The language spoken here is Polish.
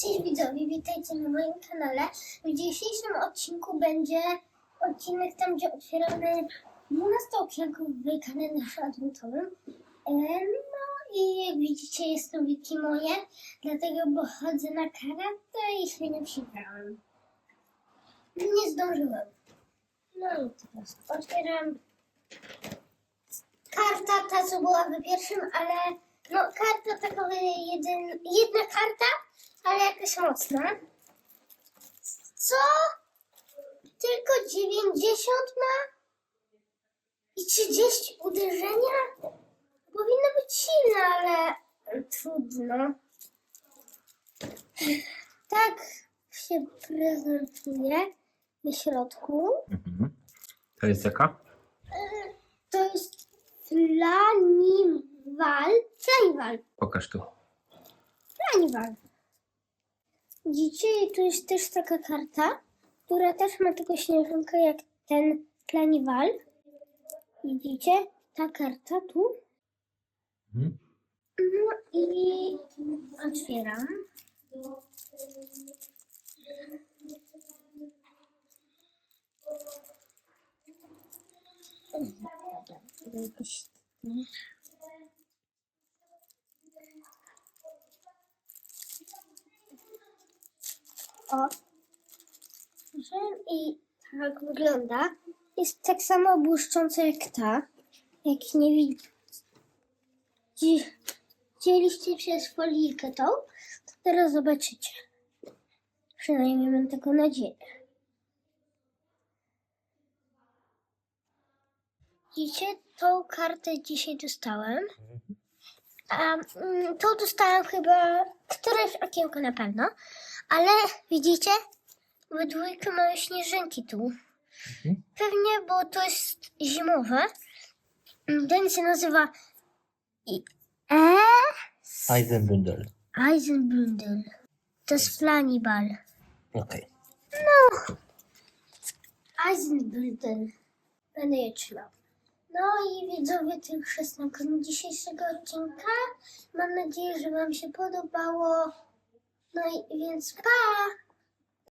Cześć widzowie, witajcie na moim kanale. W dzisiejszym odcinku będzie odcinek tam, gdzie otwieramy 12-okienkowy kalendarz adwentowym. E, No i jak widzicie jest to wiki moje, dlatego bo chodzę na karate i się nie przybrałem. Nie zdążyłem. No i teraz otwieram karta ta, co była w pierwszym, ale no karta taka jeden, jedna karta, ale jakaś mocna. Co? Tylko 90 ma? I 30 uderzenia? Powinno być silne, ale trudno. Tak się prezentuje w środku. Mhm. To jest jaka? To jest Flanival. Flanival. Pokaż tu. Flanival. Widzicie, i tu jest też taka karta, która też ma taką śnieżynkę jak ten Flanival. Widzicie? Ta karta tu. Mhm. No i otwieram. Jakoś nie. O. I tak wygląda. Jest tak samo błyszcząca jak ta. Jak nie widzicie. Widzieliście przez folijkę tą, to teraz zobaczycie. Przynajmniej mam taką nadzieję. Widzicie, tą kartę dzisiaj dostałem. Mm, tą dostałem chyba któreś okienko na pewno. Ale widzicie, we dwójkę mają śnieżynki tu. Mhm. Pewnie, bo to jest zimowe. Ten się nazywa I- E? Eisenbündel. Eisenbündel. To jest Flannibal. Okej. Eisenbündel. Będę je trzymał. No i widzowie, na koniec dzisiejszego odcinka. Mam nadzieję, że Wam się podobało. No i więc pa!